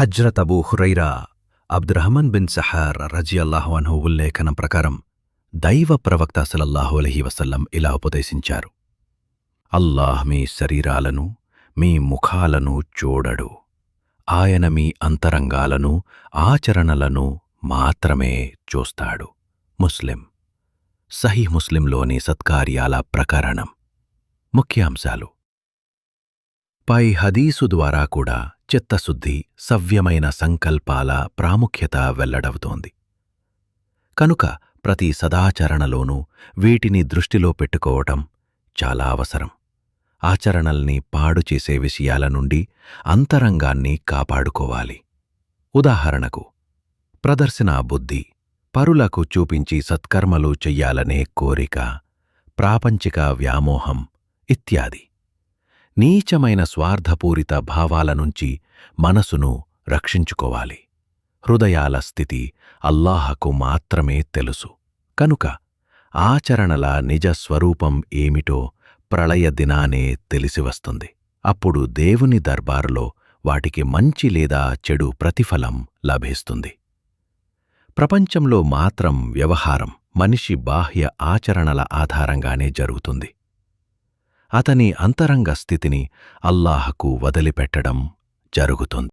Hazrat Abu Hurairah Abdurrahman bin Sahar రజియల్లాహు అన్హు ఉల్లేఖనం ప్రకారం దైవ ప్రవక్త సలల్లాహు అలహి వసల్లం ఇలా ఉపదేశించారు. అల్లాహ్ మీ శరీరాలను మీ ముఖాలను చూడడు. ఆయన మీ అంతరంగాలను ఆచరణలను మాత్రమే చూస్తాడు. ముస్లిం. సహీ ముస్లింలోని సత్కార్యాల ప్రకరణం. ముఖ్యాంశాలు. పై హదీసు ద్వారా కూడా చిత్తశుద్ధి సవ్యమైన సంకల్పాల ప్రాముఖ్యత వెల్లడవుతోంది. కనుక ప్రతి సదాచరణలోనూ వీటిని దృష్టిలో పెట్టుకోవటం చాలా అవసరం. ఆచరణల్ని పాడు చేసే విషయాల నుండి అంతరంగాన్ని కాపాడుకోవాలి. ఉదాహరణకు ప్రదర్శనా బుద్ధి పరులకు చూపించి సత్కర్మలు చెయ్యాలనే కోరిక ప్రాపంచిక వ్యామోహం ఇత్యాది. నీచమైన స్వార్థపూరిత భావాల నుంచి మనసును రక్షించుకోవాలి. హృదయాల స్థితి అల్లాహకు మాత్రమే తెలుసు. కనుక ఆచరణల నిజ స్వరూపం ఏమిటో ప్రళయ దినానే తెలిసివస్తుంది. అప్పుడు దేవుని దర్బారులో వాటికి మంచి లేదా చెడు ప్రతిఫలం లభిస్తుంది. ప్రపంచంలో మాత్రం వ్యవహారం మనిషి బాహ్య ఆచరణల ఆధారంగానే జరుగుతుంది. అతని అంతరంగ స్థితిని అల్లాహకు వదిలిపెట్టడం జరుగుతుంది.